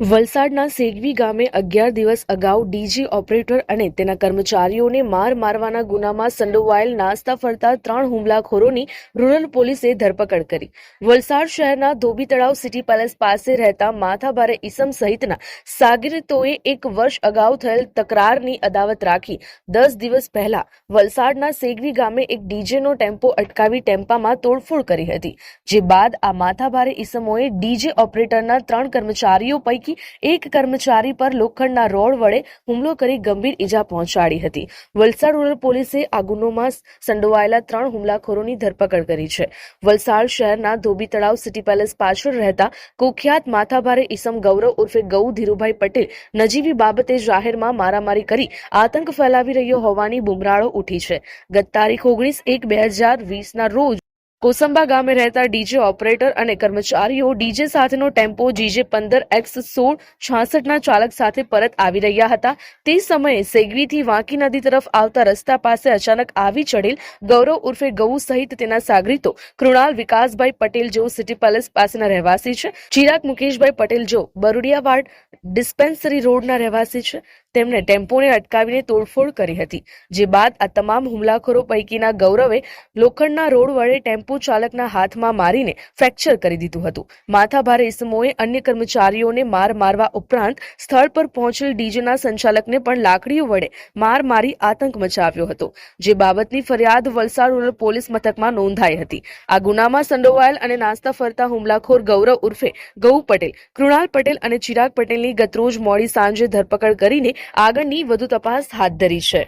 વલસાડના સેગવી ગામે અગિયાર દિવસ અગાઉ ડીજી ઓપરેટર અને તેના કર્મચારીઓને માર મારવાના ગુનામાં સંડોવાયેલ નાસ્તા ફરતા ત્રણ હુમલાખોરોની રૂરલ પોલીસે ધરપકડ કરી. વલસાડ શહેરના ધોબી તળાવ સિટી પેલેસ પાસે રહેતા માથાભારે ઈસમ સહિતના સાગરીતોએ એક વર્ષ અગાઉ થયેલ તકરારની અદાવત રાખી. દસ દિવસ પહેલા વલસાડના સેગવી ગામે એક ડીજેનો ટેમ્પો અટકાવી ટેમ્પામાં તોડફોડ કરી હતી. જે બાદ આ માથાભારે ઈસમોએ ડીજે ઓપરેટરના ત્રણ કર્મચારીઓ પૈકી એક કર્મચારી પર લોખંડના રોડ વડે હુમલો કરી ગંભીર ઈજા પહોંચાડી હતી. વલસાડ રૂરલ પોલીસે આ ગુનોમાં સંડોવાયેલા ત્રણ હુમલાખોરોની ધરપકડ કરી છે. વલસાડ શહેરના ધોબી તળાવ સિટી પેલેસ પાછળ રહેતા કુખ્યાત માથાભારે ઈસમ ગૌરવ ઉર્ફે ગૌ ધીરુભાઈ પટેલ નજીવી બાબતે જાહેરમાં મારામારી કરી આતંક ફેલાવી રહ્યો હોવાની બુમરાળો ઉઠી છે. ગત તારીખ ઓગણીસ એક બે હજાર વીસના રોજ કોસંબા ગામે રહેતા ડીજે ઓપરેટર અને કર્મચારીઓ ડીજે સાથેનો ટેમ્પો જીજે પંદર એક્સ સોળ છાસઠના ચાલક સાથે પરત આવી રહ્યા હતા. તે સમયે સેગવીથી વાંકી નદી તરફ આવતા રસ્તા પાસે અચાનક આવી ચડેલ ગૌરવ ઉર્ફે ગૌ સહિત તેના સાગરીતો કૃણાલ વિકાસભાઈ પટેલ જેઓ સિટી પેલેસ પાસેના રહેવાસી છે. ચિરાગ મુકેશભાઈ પટેલ જો બરુડિયાવાડ ડિસ્પેન્સરી રોડના રહેવાસી છે. તેમણે ટેમ્પોને અટકાવીને તોડફોડ કરી હતી. જે બાદ આ તમામ હુમલાખોરો પૈકીના ગૌરવે લોખંડના રોડ વડે ચાલકના હાથમાં મારીને ફ્રેક્ચર કરી દીધું હતું. માથાભારે ઇસમોએ અન્ય કર્મચારીઓને માર મારવા ઉપરાંત સ્થળ પર પહોંચેલ ડીજેના સંચાલકને પણ લાકડીઓ વડે માર મારી આતંક મચાવ્યો હતો, જે બાબતની ફરિયાદ વલસાડ રૂરલ પોલીસ મથકમાં નોંધાઈ હતી. આ ગુનામાં સંડોવાયેલ અને નાસ્તા ફરતા હુમલાખોર ગૌરવ ઉર્ફે ગૌ પટેલ, કૃણાલ પટેલ અને ચિરાગ પટેલની ગતરોજ મોડી સાંજે ધરપકડ કરીને આગળની વધુ તપાસ હાથ ધરી છે.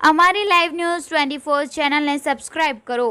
અમારી લાઈવ ન્યૂઝ ટ્વેન્ટી ફોર ચેનલને સબસ્ક્રાઇબ કરો.